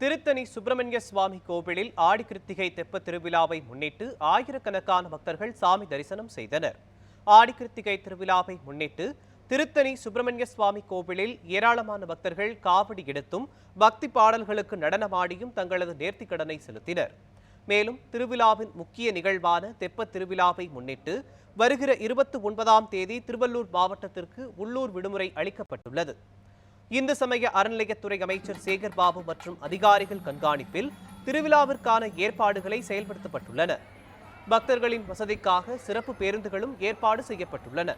திருத்தணி சுப்பிரமணிய சுவாமி கோவிலில் ஆடி கிருத்திகை தெப்ப திருவிழாவை முன்னிட்டு ஆயிரக்கணக்கான பக்தர்கள் சாமி தரிசனம் செய்தனர். ஆடி கிருத்திகை திருவிழாவை முன்னிட்டு திருத்தணி சுப்பிரமணிய சுவாமி கோவிலில் ஏராளமான பக்தர்கள் காவடி எடுத்தும் பக்தி பாடல்களுக்கு நடனமாடியும் தங்களது நேர்த்திக்கடனை செலுத்தினர். மேலும் திருவிழாவின் முக்கிய நிகழ்வான தெப்ப திருவிழாவை முன்னிட்டு வருகிற இருபத்தி ஒன்பதாம் தேதி திருவள்ளூர் மாவட்டத்திற்கு உள்ளூர் விடுமுறை அளிக்கப்பட்டுள்ளது. இந்து சமய அறநிலையத்துறை அமைச்சர் சேகர் பாபு மற்றும் அதிகாரிகள் கண்காணிப்பில் திருவிழாவிற்கான ஏற்பாடுகளை செயல்படுத்தப்பட்டுள்ளன. பக்தர்களின் வசதிக்காக சிறப்பு பேருந்துகளும் ஏற்பாடு செய்யப்பட்டுள்ளன.